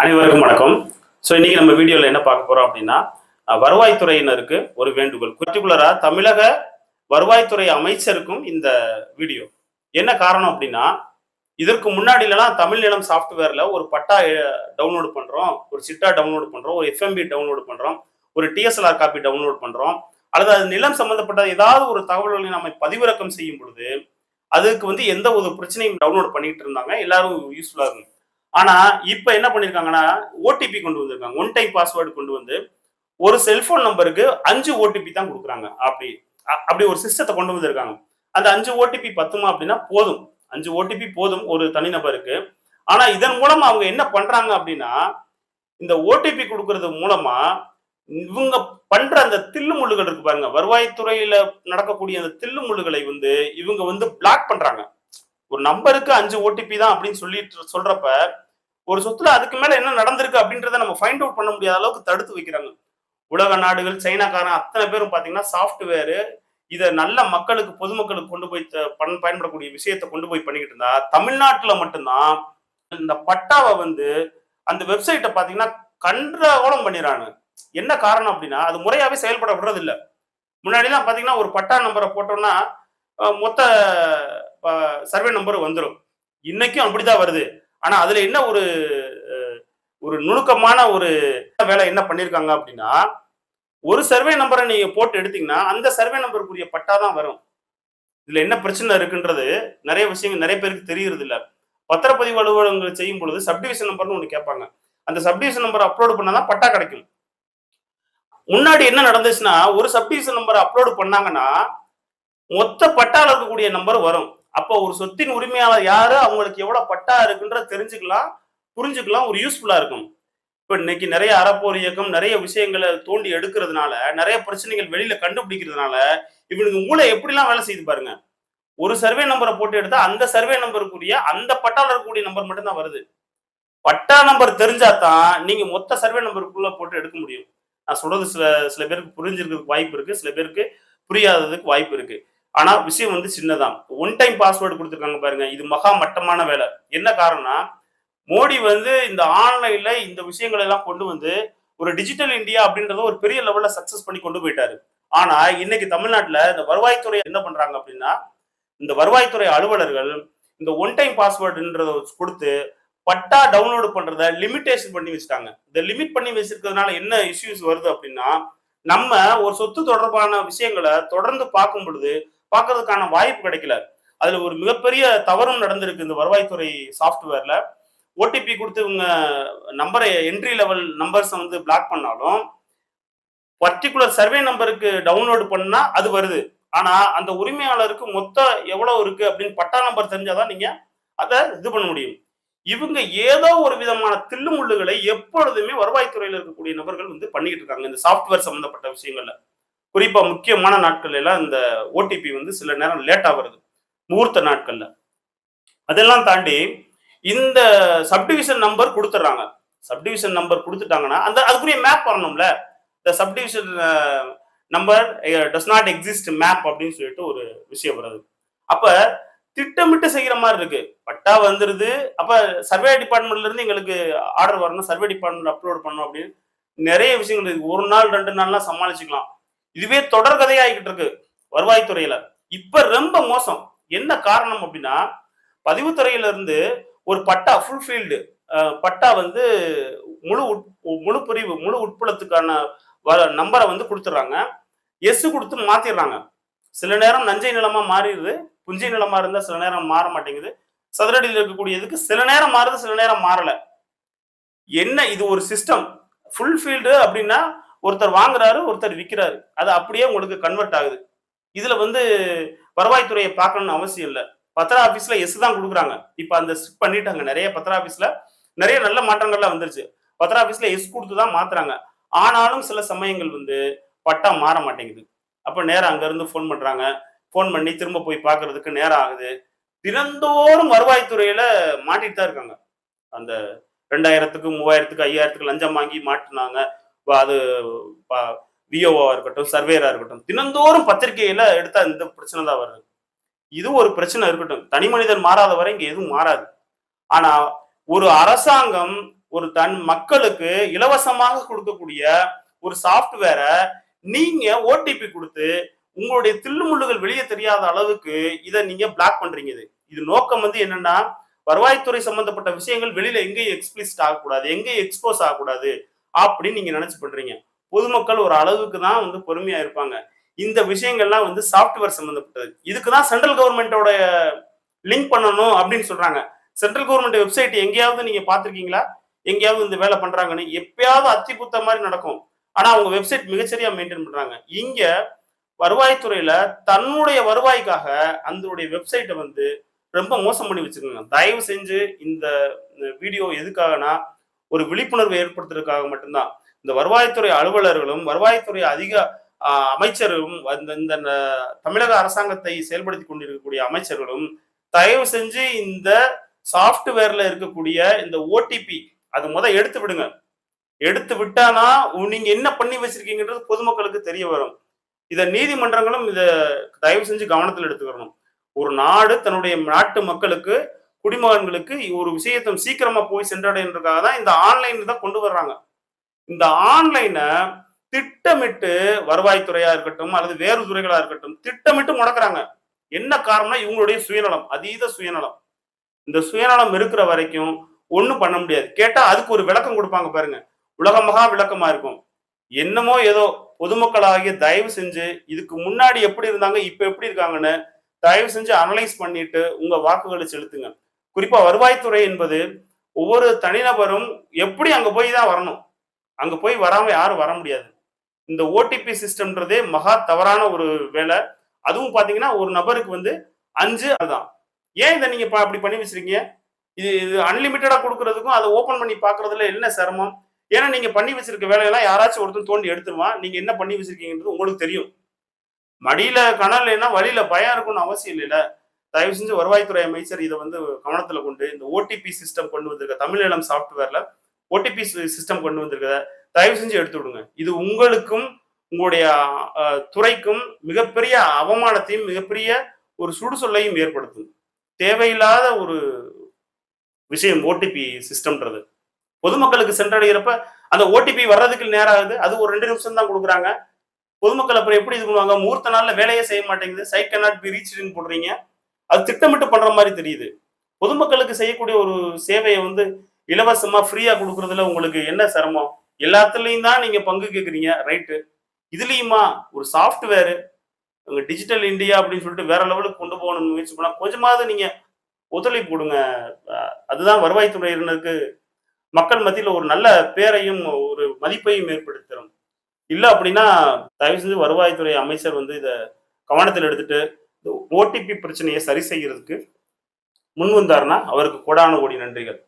அனைவருக்கும் வணக்கம். ஸோ இன்னைக்கு நம்ம வீடியோவில் என்ன பார்க்க போறோம் அப்படின்னா வருவாய்த்துறையினருக்கு ஒரு வேண்டுகோள். பர்டிகுலரா தமிழக வருவாய்த்துறை அமைச்சருக்கும் இந்த வீடியோ. என்ன காரணம் அப்படின்னா இதற்கு முன்னாடிலாம் தமிழ் நிலம் சாஃப்ட்வேர்ல ஒரு பட்டா டவுன்லோடு பண்றோம் ஒரு சிட்டா டவுன்லோட் பண்றோம் ஒரு எஃப்எம்பி டவுன்லோட் பண்றோம் ஒரு டிஎஸ்எல்ஆர் காப்பி டவுன்லோட் பண்றோம் அல்லது அது நிலம் சம்பந்தப்பட்ட ஏதாவது ஒரு தகவல்களை நம்ம பதிவிறக்கம் செய்யும் பொழுது அதுக்கு வந்து எந்த ஒரு பிரச்சனையும் டவுன்லோட் பண்ணிக்கிட்டு இருந்தாங்க. எல்லாரும் யூஸ்ஃபுல்லாக இருக்கும் ஆனா இப்ப என்ன பண்ணிருக்காங்கன்னா ஓடிபி கொண்டு வந்திருக்காங்க. ஒன் டைம் பாஸ்வேர்டு கொண்டு வந்து ஒரு செல்போன் நம்பருக்கு அஞ்சு ஓடிபி தான் கொடுக்குறாங்க. அப்படி அப்படி ஒரு சிஸ்டத்தை கொண்டு வந்திருக்காங்க. அந்த அஞ்சு ஓடிபி பத்துமா அப்படின்னா போதும். அஞ்சு ஓடிபி போதும் ஒரு தனிநபருக்கு ஆனா இதன் மூலமா அவங்க என்ன பண்றாங்க அப்படின்னா இந்த ஓடிபி கொடுக்கறது மூலமா இவங்க பண்ற அந்த தில்லுமுள்ளுகள் இருக்கு பாருங்க. வருவாய்த்துறையில நடக்கக்கூடிய அந்த தில்லுமுள்ளுகளை வந்து இவங்க வந்து பிளாக் பண்றாங்க. ஒரு நம்பருக்கு அஞ்சு ஓடிபி தான் அப்படின்னு சொல்லிட்டு சொல்றப்ப ஒரு சொத்துல அதுக்கு மேல என்ன நடந்திருக்கு அப்படின்றத நம்ம ஃபைண்ட் அவுட் பண்ண முடியாத அளவுக்கு தடுத்து வைக்கிறாங்க. உலக நாடுகள் சைனாக்காரன் அத்தனை பேரும் பாத்தீங்கன்னா சாஃப்ட்வேரு இதை நல்ல மக்களுக்கு பொதுமக்களுக்கு கொண்டு போய் த- பண் பயன்படக்கூடிய விஷயத்தை கொண்டு போய் பண்ணிக்கிட்டு இருந்தா தமிழ்நாட்டுல மட்டும்தான் இந்த பட்டாவை வந்து அந்த வெப்சைட்டை பாத்தீங்கன்னா கன்றகோலம் பண்ணிடுறாங்க. என்ன காரணம் அப்படின்னா அது முறையாவே செயல்பட விடுறது இல்லை முன்னாடிலாம் பாத்தீங்கன்னா ஒரு பட்டா நம்பரை போட்டோம்னா மொத்த சர்வே நம்பர் வந்துடும் இன்னைக்கும் அப்படிதான் வருது. ஆனா அதுல என்ன ஒரு ஒரு நுணுக்கமான ஒரு வேலை என்ன பண்ணிருக்காங்க அப்படின்னா ஒரு சர்வே நம்பரை நீங்க போட்டு எடுத்தீங்கன்னா அந்த சர்வே நம்பருக்குரிய பட்டா தான் வரும். இதுல என்ன பிரச்சனை இருக்குன்றது நிறைய விஷயங்கள் நிறைய பேருக்கு தெரியறது இல்ல பத்திரப்பதிவு அலுவலகங்கள் செய்யும் பொழுது சப்டிவிஷன் நம்பர்னு ஒன்று கேட்பாங்க. அந்த சப்டிவிஷன் நம்பர் அப்லோடு பண்ணாதான் பட்டா கிடைக்கும். முன்னாடி என்ன நடந்துச்சுன்னா ஒரு சப்டிவிஷன் நம்பர் அப்லோடு பண்ணாங்கன்னா மொத்த பட்டால இருக்கக்கூடிய நம்பர் வரும். அப்போ ஒரு சொத்தின் உரிமையாளர் யாரு? அவங்களுக்கு எவ்வளவு பட்டா இருக்குன்ற தெரிஞ்சுக்கலாம் புரிஞ்சுக்கலாம் ஒரு யூஸ்ஃபுல்லா இருக்கும். இப்போ இன்னைக்கு நிறைய அறப்போர் இயக்கம் நிறைய விஷயங்களை தோண்டி எடுக்கிறதுனால நிறைய பிரச்சனைகள் வெளியில கண்டுபிடிக்கிறதுனால இவனுக்கு மூளை எப்படிலாம் வேலை செய்து பாருங்க. ஒரு சர்வே நம்பரை போட்டு எடுத்தா அந்த சர்வே நம்பருக்குரிய அந்த பட்டால இருக்கக்கூடிய நம்பர் மட்டும்தான் வருது. பட்டா நம்பர் தெரிஞ்சா தான் நீங்க மொத்த சர்வே நம்பருக்குள்ள போட்டு எடுக்க முடியும். நான் சொல்றது சில சில பேருக்கு புரிஞ்சிருக்கிறதுக்கு வாய்ப்பு இருக்கு சில பேருக்கு புரியாததுக்கு வாய்ப்பு இருக்கு. ஆனா விஷயம் வந்து சின்னதான் ஒன் டைம் பாஸ்வேர்டு கொடுத்துருக்காங்க பாருங்க. இது மகா மட்டமான வேலை. என்ன காரணம்னா மோடி வந்து இந்த ஆன்லைன்ல இந்த விஷயங்களை எல்லாம் கொண்டு வந்து ஒரு டிஜிட்டல் இந்தியா அப்படின்றத ஒரு பெரிய லெவல்ல சக்சஸ் பண்ணி கொண்டு போயிட்டாரு. ஆனா இன்னைக்கு தமிழ்நாட்டுல இந்த வருவாய்த்துறை என்ன பண்றாங்க அப்படின்னா இந்த வருவாய்த்துறை அலுவலர்கள் இந்த ஒன் டைம் பாஸ்வேர்டுன்றத கொடுத்து பட்டா டவுன்லோடு பண்றத லிமிட்டேஷன் பண்ணி வச்சுட்டாங்க. இந்த லிமிட் பண்ணி வச்சிருக்கிறதுனால என்ன இஷ்யூஸ் வருது அப்படின்னா நம்ம ஒரு சொத்து தொடர்பான விஷயங்களை தொடர்ந்து பார்க்கும் பொழுது பார்க்கறதுக்கான வாய்ப்பு கிடைக்கல. அதுல ஒரு மிகப்பெரிய தவறும் நடந்திருக்கு இந்த வருவாய்த்துறை சாஃப்ட்வேர்ல ஓடிபி கொடுத்து இவங்க நம்பரை என்ட்ரி லெவல் நம்பர்ஸை வந்து பிளாக் பண்ணாலும் பர்டிகுலர் சர்வே நம்பருக்கு டவுன்லோடு பண்ணா அது வருது. ஆனா அந்த உரிமையாளருக்கு மொத்தம் எவ்வளவு இருக்கு அப்படின்னு பட்டா நம்பர் தெரிஞ்சாதான் நீங்க அதை இது பண்ண முடியும். இவங்க ஏதோ ஒரு விதமான தில்லுமுள்ளுகளை எப்பொழுதுமே வருவாய்த்துறையில் இருக்கக்கூடிய நபர்கள் வந்து பண்ணிக்கிட்டு இருக்காங்க. இந்த சாஃப்ட்வேர் சம்பந்தப்பட்ட விஷயங்கள்ல. குறிப்பாக முக்கியமான நாட்கள் எல்லாம் இந்த ஓடிபி வந்து சில நேரம் லேட்டாக வருது. முகூர்த்த நாட்களில். அதெல்லாம் தாண்டி இந்த சப்டிவிஷன் நம்பர் கொடுத்துட்றாங்க சப்டிவிஷன் நம்பர் கொடுத்துட்டாங்கன்னா அந்த அதுக்குரிய மேப் வரணும்ல. இந்த subdivision number does not exist map அப்படின்னு சொல்லிட்டு ஒரு விஷயம் வருது. அப்போ திட்டமிட்டு செய்கிற மாதிரி இருக்கு. பட்டா வந்துருது. அப்போ சர்வே டிபார்ட்மெண்ட்ல இருந்து எங்களுக்கு ஆர்டர் வரணும். சர்வே டிபார்ட்மெண்ட் அப்லோட் பண்ணணும் அப்படின்னு நிறைய விஷயங்கள் இருக்கு. ஒரு நாள் ரெண்டு நாள்லாம் சமாளிச்சுக்கலாம். இதுவே தொடர் கதையாகிட்டு இருக்கு வருவாய்த்துறையில. இப்ப ரொம்ப மோசம். என்ன காரணம் அப்படின்னா பதிவுத்துறையில இருந்து ஒரு பட்டா ஃபுல் ஃபீல்டு பட்டா வந்து முழு உட்- முழு பிரிவு முழு உட்புலத்துக்கான வ- நம்பரை வந்து கொடுத்துட்றாங்க. எஸ் கொடுத்து மாத்திடுறாங்க. சில நேரம் நஞ்சை நிலமா மாறிடுது புஞ்சை நிலமா இருந்தா சில நேரம் மாற மாட்டேங்குது. சதுரடியில் இருக்கக்கூடியதுக்கு சில நேரம் மாறுது சில நேரம் மாறல. என்ன இது ஒரு சிஸ்டம் ஃபுல் ஃபீல்டு அப்படின்னா ஒருத்தர் வாங்குறாரு ஒருத்தர் விற்கிறாரு அது அப்படியே உங்களுக்கு கன்வெர்ட் ஆகுது. இதுல வந்து வருவாய்த்துறையை பார்க்கணும்னு அவசியம் இல்லை. பத்திர ஆபீஸ்ல எஸ் தான் கொடுக்குறாங்க. இப்போ அந்த ஸ்டிக் பண்ணிட்டாங்க. நிறைய பத்திர ஆபீஸ்ல நிறைய நல்ல மாற்றங்கள்லாம் வந்துருச்சு. பத்திர ஆபீஸ்ல எஸ் கொடுத்து தான் மாத்துறாங்க. ஆனாலும் சில சமயங்கள் வந்து பட்டா மாற மாட்டேங்குது. அப்ப நேரம் அங்க இருந்து ஃபோன் பண்றாங்க. ஃபோன் பண்ணி திரும்ப போய் பார்க்கறதுக்கு நேரம் ஆகுது. தினந்தோறும் வருவாய்த்துறையில மாட்டிட்டு தான் இருக்காங்க. அந்த ரெண்டாயிரத்துக்கு மூவாயிரத்துக்கு ஐயாயிரத்துக்கு லஞ்சம் வாங்கி மாட்டினாங்க. அது விஓவா இருக்கட்டும் சர்வேரா இருக்கட்டும் தினந்தோறும் பத்திரிகையில எடுத்தா இந்த பிரச்சனை தான் வருது. இது ஒரு பிரச்சனை இருக்கட்டும். தனி மனிதன் மாறாத வரை இங்க எதுவும் மாறாது. ஆனா ஒரு அரசாங்கம் ஒரு தன் மக்களுக்கு இலவசமாக கொடுக்கக்கூடிய ஒரு சாஃப்ட்வேரை நீங்க ஓடிபி கொடுத்து உங்களுடைய தில்லுமுள்ளுகள் வெளியே தெரியாத அளவுக்கு இதை நீங்க பிளாக் பண்றீங்க இது. இது நோக்கம் வந்து என்னன்னா வருவாய்த்துறை சம்பந்தப்பட்ட விஷயங்கள் வெளியில எங்கேயும் எக்ஸ்பிளிசிட் ஆகக்கூடாது எங்கேயும் எக்ஸ்போஸ் ஆகக்கூடாது. அப்படின்னு நீங்க நினைச்சு பண்றீங்க. பொதுமக்கள் ஒரு அளவுக்கு தான் வந்து பொறுமையா இருப்பாங்க. இந்த விஷயங்கள்லாம் வந்து சாஃப்ட்வேர் சம்பந்தப்பட்டது. இதுக்கு தான் சென்ட்ரல் கவர்மெண்டோட லிங்க் பண்ணணும் அப்படின்னு சொல்றாங்க. சென்ட்ரல் கவர்மெண்ட் வெப்சைட் எங்கேயாவது நீங்க பாத்திருக்கீங்களா எங்கேயாவது இந்த வேலை பண்றாங்கன்னு எப்பயாவது அத்தி குத்த மாதிரி நடக்கும். ஆனா அவங்க வெப்சைட் மிகச்சரியா மெயின்டைன் பண்றாங்க. இங்க வருவாய்த்துறையில தன்னுடைய வருவாய்க்காக அந்த வெப்சைட்டை வந்து ரொம்ப மோசம் பண்ணி வச்சிருக்காங்க. தயவு செஞ்சு இந்த வீடியோ எதுக்காகனா ஒரு விழிப்புணர்வு ஏற்படுத்துறதுக்காக மட்டும்தான். இந்த வருவாய்த்துறை அலுவலர்களும் வருவாய்த்துறை அதிக ஆஹ், அமைச்சரும் அந்த இந்த தமிழக அரசாங்கத்தை செயல்படுத்தி கொண்டிருக்கக்கூடிய அமைச்சர்களும் தயவு செஞ்சு இந்த சாஃப்ட்வேர்ல இருக்கக்கூடிய இந்த ஓடிபி அது முத எடுத்து விடுங்க. எடுத்து விட்டானா நீங்க என்ன பண்ணி வச்சிருக்கீங்கன்றது பொதுமக்களுக்கு தெரிய வரும். இத நீதிமன்றங்களும் இத தயவு செஞ்சு கவனத்தில் எடுத்துக்கணும். ஒரு நாடு தன்னுடைய நாட்டு மக்களுக்கு குடிமகன்களுக்கு ஒரு விஷயத்தை சீக்கிரமா போய் சென்றடைன்றதுக்காக தான் இந்த ஆன்லைன் தான் கொண்டு வர்றாங்க. இந்த ஆன்லைனை திட்டமிட்டு வருவாய்த்துறையா இருக்கட்டும் அல்லது வேறு துறைகளா இருக்கட்டும் திட்டமிட்டு முடக்கிறாங்க. என்ன காரணம்னா இவங்களுடைய சுயநலம் அதீத சுயநலம். இந்த சுயநலம் இருக்கிற வரைக்கும் ஒன்றும் பண்ண முடியாது. கேட்டா அதுக்கு ஒரு விளக்கம் கொடுப்பாங்க பாருங்க. உலகமகா விளக்கமா இருக்கும். என்னமோ ஏதோ பொதுமக்களாகிய தயவு செஞ்சு இதுக்கு முன்னாடி எப்படி இருந்தாங்க இப்ப எப்படி இருக்காங்கன்னு தயவு செஞ்சு அனலைஸ் பண்ணிட்டு உங்க வாக்குகளை செலுத்துங்க. குறிப்பா வருவாய்த்துறை என்பது ஒவ்வொரு தனிநபரும் எப்படி அங்க போய் தான் வரணும்? அங்க போய் வராம யாரும் வர முடியாது. இந்த ஓடிபி சிஸ்டம்ன்றதே மகா தவறான ஒரு வேலை. அதுவும் பாத்தீங்கன்னா ஒரு நபருக்கு வந்து அஞ்சு அதுதான். ஏன் இதை நீங்க அப்படி பண்ணி வச்சிருக்கீங்க? இது இது அன்லிமிட்டடா கொடுக்கறதுக்கும் அதை ஓபன் பண்ணி பாக்குறதுல என்ன சிரமம்? ஏன்னா நீங்க பண்ணி வச்சிருக்க வேலையெல்லாம் யாராச்சும் ஒருத்தன் தோண்டி எடுத்துருவான். நீங்க என்ன பண்ணி வச்சிருக்கீங்கன்றது உங்களுக்கு தெரியும். மடியில கணல் இல்லைன்னா வழியில பயம் இருக்கும்னு அவசியம் இல்லைல்ல. தயவு செஞ்சு வருவாய்த்துறை அமைச்சர் இதை வந்து கவனத்தில் கொண்டு இந்த ஓடிபி சிஸ்டம் கொண்டு வந்திருக்க தமிழீழம் சாஃப்ட்வேர்ல ஓடிபி சிஸ்டம் கொண்டு வந்திருக்கத தயவு செஞ்சு எடுத்து விடுங்க. இது உங்களுக்கும் உங்களுடைய துறைக்கும் மிகப்பெரிய அவமானத்தையும் மிகப்பெரிய ஒரு சுடுசொல்லையும் ஏற்படுத்தும். தேவையில்லாத ஒரு விஷயம் ஓடிபி சிஸ்டம்ன்றது பொதுமக்களுக்கு சென்றடைகிறப்ப அந்த ஓடிபி வர்றதுக்கு நேரம் ஆகுது. அது ஒரு ரெண்டு நிமிஷம் தான் கொடுக்குறாங்க. பொதுமக்கள் அப்புறம் எப்படி இது பண்ணுவாங்க? மூர்த்த நாளில் வேலையே செய்ய மாட்டேங்குது. சைட் cannot பி ரீச்னு போடுறீங்க. அது திட்டமிட்டு பண்ற மாதிரி தெரியுது. பொதுமக்களுக்கு செய்யக்கூடிய ஒரு சேவையை வந்து இலவசமா ஃப்ரீயா கொடுக்கறதுல உங்களுக்கு என்ன சிரமம்? எல்லாத்துலயும் தான் நீங்க பங்கு கேட்குறீங்க ரைட்டு இதுலயுமா? ஒரு சாஃப்ட்வேரு உங்க டிஜிட்டல் இந்தியா அப்படின்னு சொல்லிட்டு வேற லெவலுக்கு கொண்டு போகணும்னு முயற்சி பண்ணா கொஞ்சமாவது நீங்க ஒத்துழைப்பு கொடுங்க. அதுதான் வருவாய்த்துறையினருக்கு மக்கள் மத்தியில ஒரு நல்ல பேரையும் ஒரு மதிப்பையும் ஏற்படுத்தும் இல்லை அப்படின்னா தயவு செஞ்சு வருவாய்த்துறை அமைச்சர் வந்து இதை கவனத்தில் எடுத்துட்டு ஓடிபி பிரச்சனையை சரி செய்கிறதுக்கு முன் வந்தார்னா அவருக்கு கோடான கோடி நன்றிகள்.